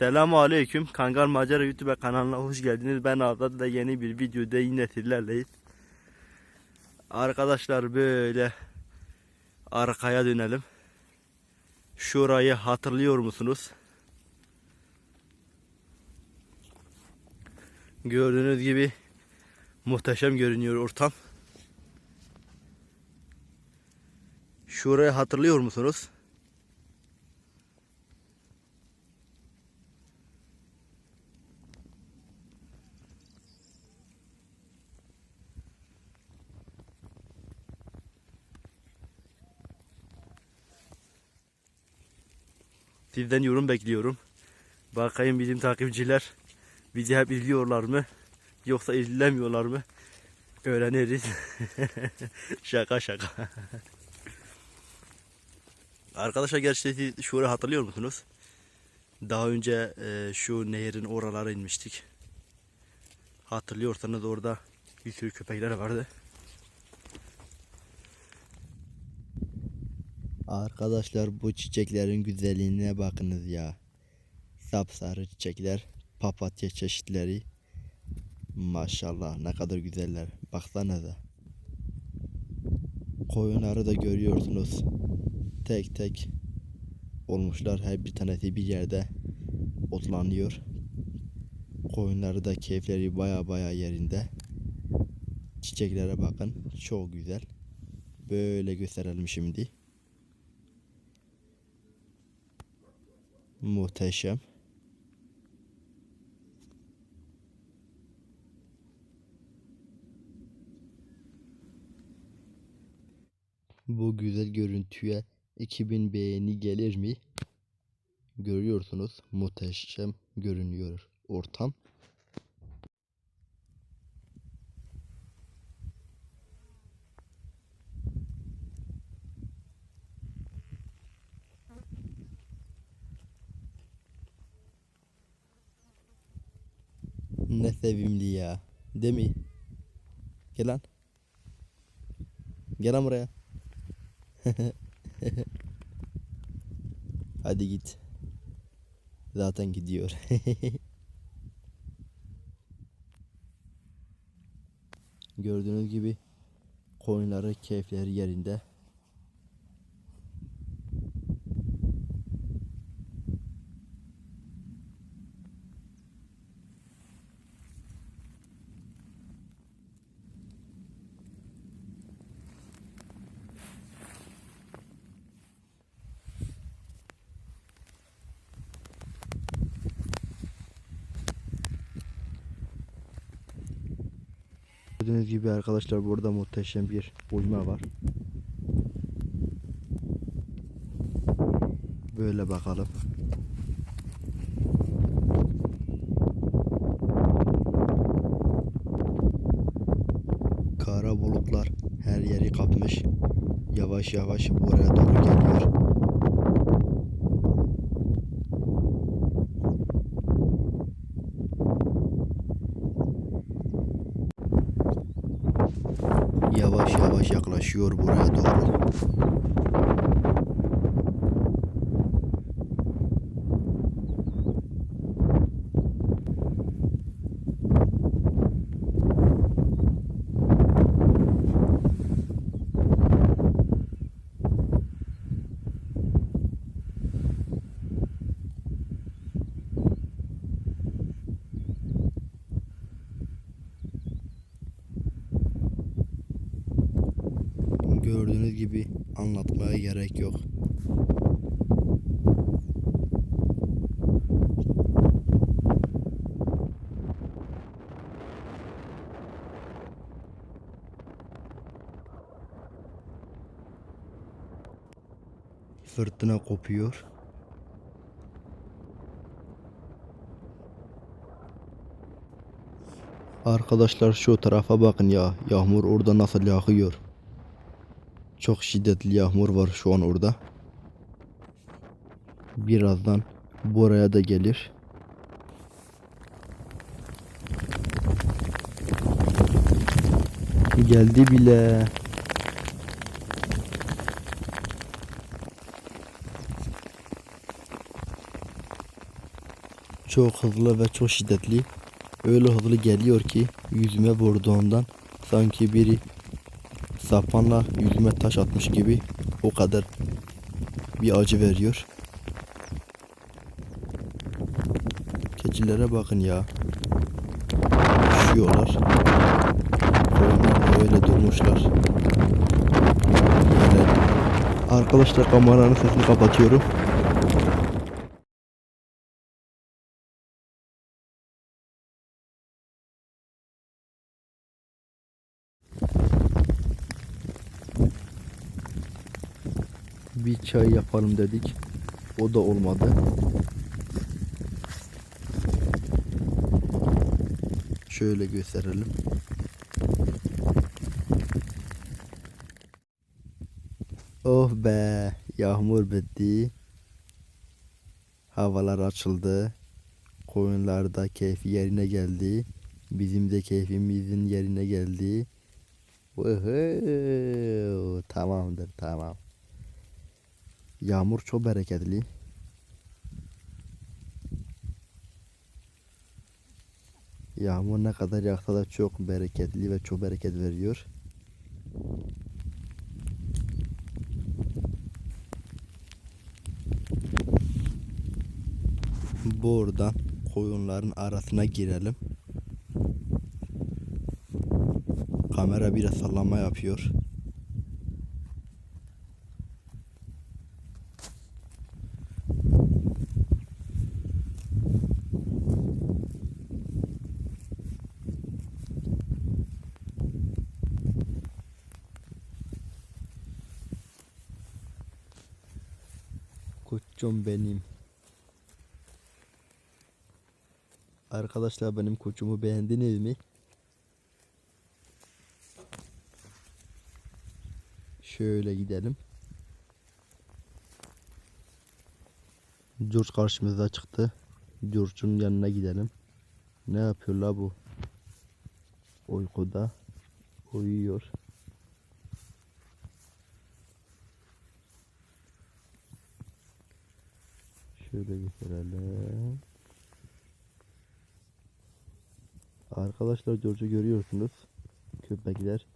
Selamun Aleyküm. Kangal Macera YouTube kanalına hoş geldiniz. Ben Azad da yeni bir videoda yine sizlerleyiz. Arkadaşlar böyle arkaya dönelim. Şurayı hatırlıyor musunuz? Gördüğünüz gibi muhteşem görünüyor ortam. Şurayı hatırlıyor musunuz? Sizden yorum bekliyorum. Bakayım bizim takipçiler bizi hep izliyorlar mı? Yoksa izlemiyorlar mı? Öğreniriz. şaka şaka. Arkadaşlar gerçekten siz hatırlıyor musunuz? Daha önce e, şu nehrin oralara inmiştik. Hatırlıyorsanız orada bir sürü köpekler vardı. Arkadaşlar bu çiçeklerin güzelliğine bakınız ya. Sapsarı çiçekler, papatya çeşitleri. Maşallah ne kadar güzeller. Baksanıza. Koyunları da görüyorsunuz. Tek tek olmuşlar. Her bir tanesi bir yerde otlanıyor. Koyunları da keyifleri baya baya yerinde. Çiçeklere bakın. Çok güzel. Böyle gösterelim şimdi. Muhteşem. Bu güzel görüntüye 2000 beğeni gelir mi? Görüyorsunuz muhteşem görünüyor ortam. Ne sevimli ya. Değil mi? Gel lan. Gel lan buraya. Hadi git. Zaten gidiyor. Gördüğünüz gibi koyunları keyifleri yerinde. Gördüğünüz gibi arkadaşlar burada muhteşem bir uyma var. Böyle bakalım. Kara bulutlar her yeri kapmış. Yavaş yavaş buraya doğru geliyor. Yavaş yavaş yaklaşıyor buraya doğru. Gördüğünüz gibi anlatmaya gerek yok. Fırtına kopuyor. Arkadaşlar şu tarafa bakın ya. Yağmur orada nasıl yağıyor. Çok şiddetli yağmur var şu an orada. Birazdan buraya da gelir. Geldi bile. çok hızlı ve çok şiddetli. Öyle hızlı geliyor ki yüzüme vurduğundan sanki biri sapanla yüzüme taş atmış gibi o kadar bir acı veriyor. Keçilere bakın ya. Üşüyorlar. Koyunlar da öyle durmuşlar. Yani arkadaşlar kameranın sesini kapatıyorum. Bir çay yapalım dedik. O da olmadı. Şöyle gösterelim. Oh be, yağmur bitti. Havalar açıldı. Koyunlarda keyfi yerine geldi. Bizim de keyfimizin yerine geldi. Woohoo! Tamamdır, tamam. Yağmur çok bereketli. Yağmur ne kadar yağsa da çok bereketli ve çok bereket veriyor. Buradan koyunların arasına girelim. Kamera biraz sallama yapıyor. Koçum benim. Arkadaşlar benim koçumu beğendiniz mi? Şöyle gidelim. George karşımıza çıktı. George'un yanına gidelim. Ne yapıyor la bu? Uykuda. Uyuyor. Şöyle gösterelim. Arkadaşlar George'u görüyorsunuz. Köpekler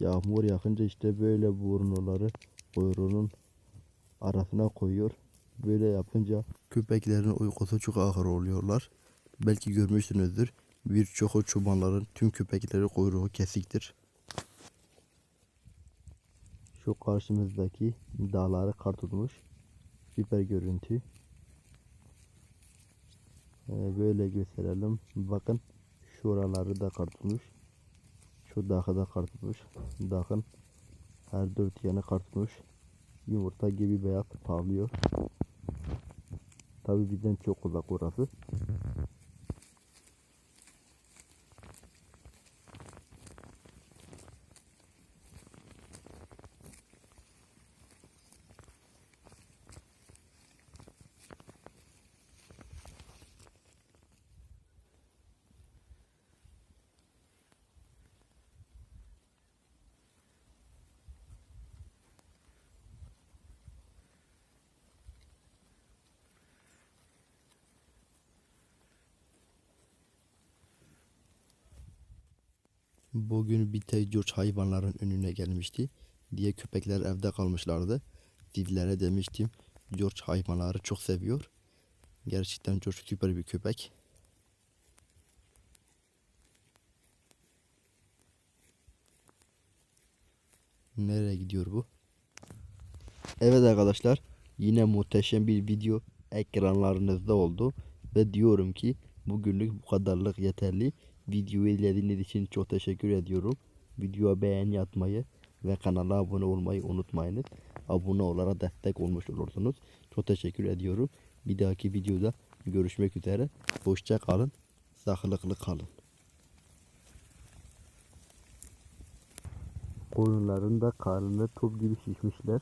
yağmur yakınca işte böyle burunları kuyruğunun arasına koyuyor. Böyle yapınca köpeklerin uykusu çok ağır oluyorlar. Belki görmüşsünüzdür. Birçok çobanların tüm köpekleri kuyruğu kesiktir. Şu karşımızdaki dağları kar tutmuş. Süper görüntü. Ee, böyle gösterelim. Bakın şuraları da kar tutmuş. Şu dağı da kar tutmuş. Dağın her dört yanı kar tutmuş. Yumurta gibi beyaz parlıyor. Tabi bizden çok uzak orası. Bugün bir George hayvanların önüne gelmişti. Diye köpekler evde kalmışlardı. Divlere demiştim. George hayvanları çok seviyor. Gerçekten George süper bir köpek. Nereye gidiyor bu? Evet arkadaşlar. Yine muhteşem bir video ekranlarınızda oldu. Ve diyorum ki bugünlük bu kadarlık yeterli. Videoyu izlediğiniz için çok teşekkür ediyorum. Videoya beğeni atmayı ve kanala abone olmayı unutmayınız. Abone olarak destek olmuş olursunuz. Çok teşekkür ediyorum. Bir dahaki videoda görüşmek üzere. Hoşça kalın. Sağlıklı kalın. Koyunların da karnını top gibi şişmişler.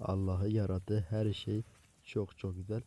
Allah'ı yarattı her şey Çok çok güzel.